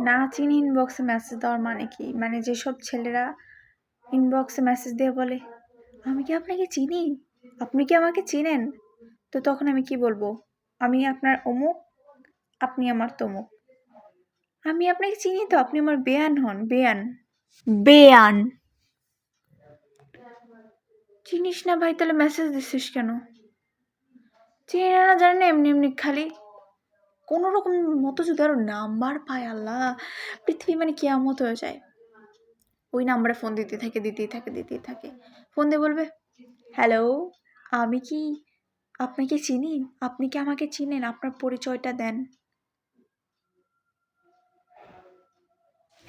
না চিনি ইনবক্সে মেসেজ দেওয়ার মানে কি? মানে যেসব ছেলেরা ইনবক্সে মেসেজ দিয়ে বলে আমি কি আপনাকে চিনি? আপনি কি আমাকে চিনেন? তো তখন আমি কি বলব? আমি আপনার অমুক আপনি আমার তমুক। আমি আপনাকে চিনি তো আপনি আমার বেয়ান হন বেয়ান। বেয়ান। চিনিস না ভাই তাহলে মেসেজ দিছিস কেন? চিনি না জানে না এমনি এমনি খালি কোনো রকম মতো যদি আরও নাম্বার পায়, আল্লাহ! পৃথিবী মানে কেয়ামত হয়ে যায়। ওই নাম্বারে ফোন দিতে থাকে, দিতেই থাকে দিতেই থাকে। ফোন দিয়ে বলবে হ্যালো আমি কি আপনাকে চিনি? আপনি কি আমাকে চিনেন? আপনার পরিচয়টা দেন।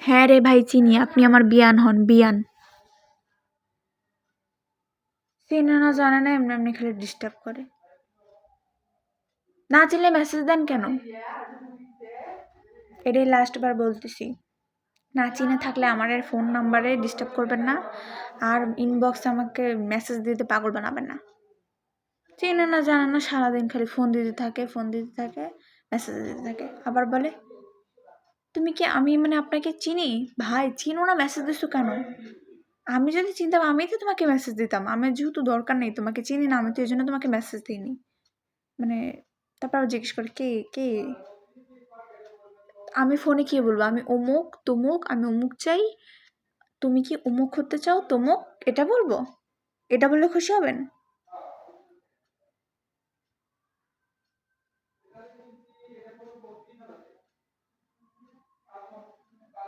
হ্যাঁ রে ভাই, চিনি। আপনি আমার বিয়ান হন, বিয়ান। চেনে না, জানে না, এমনি এমনি খালি ডিস্টার্ব করে। না চিনলে মেসেজ দেন কেন? এটাই লাস্টবার বলতেছি। না চিনে থাকলে আমার এর ফোন নাম্বারে ডিস্টার্ব করবেন না। আর ইনবক্স আমাকে মেসেজ দিতে পাগল বানাবেন না। চেনে না, জানে না, সারাদিন খালি ফোন দিতে থাকে ফোন দিতে থাকে মেসেজ দিতে থাকে। আবার বলে, তুমি কি আমি মানে আপনাকে চিনি? ভাই, চিনো না মেসেজ দিছো কেন? আমি যদি চিনতাম, আমি তো তোমাকে মেসেজ দিতাম। আমার যেহেতু দরকার নেই, তোমাকে চিনি না, আমি তো এই জন্য তোমাকে মেসেজ দিইনি। মানে তারপর জিজ্ঞেস করে, কে কে? আমি ফোনে কি বলব? আমি অমুক, তমুক, আমি অমুক চাই। তুমি কি অমুক হতে চাও? তমুক, এটা বলব? এটা বললে খুশি হবেন?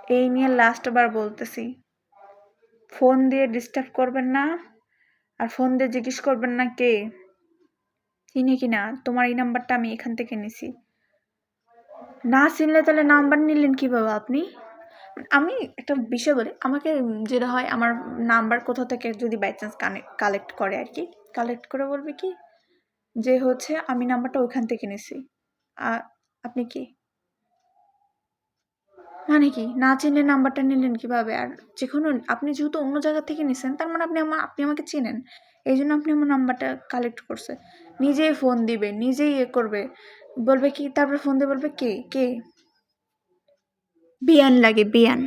এই নিয়ে লাস্ট বার বলতেছি। ফোন দিয়ে ডিস্টার্ব করবেন না। আর ফোন দিয়ে জিজ্ঞেস করবেন না কে? চিনি কি না তোমার এই নাম্বারটা আমি এখান থেকে নিছি। না চিনলে তাহলে নাম্বার নিলেন কীভাবে আপনি? আমি একটা বিষয় বলি, আমাকে যেটা হয়, আমার নাম্বার কোথা থেকে যদি বাই চান্স কালেক্ট করে আর কি। কালেক্ট করে বলবে কি? যে হচ্ছে আমি নাম্বারটা ওইখান থেকে নিছি। আপনি কি? মানে কি? না চিনলে নাম্বারটা নিলেন কীভাবে? আর যে কোনো আপনি যেহেতু অন্য জায়গা থেকে নিছেন, তার মানে আপনি আমার আপনি আমাকে চেনেন। এই জন্য আপনি আমার নাম্বারটা কালেক্ট করছে। নিজেই ফোন দিবে, নিজেই ইয়ে করবে। বলবে কি? তারপরে ফোন দিয়ে বলবে কে? কে? বিয়ান লাগে, বিয়ান।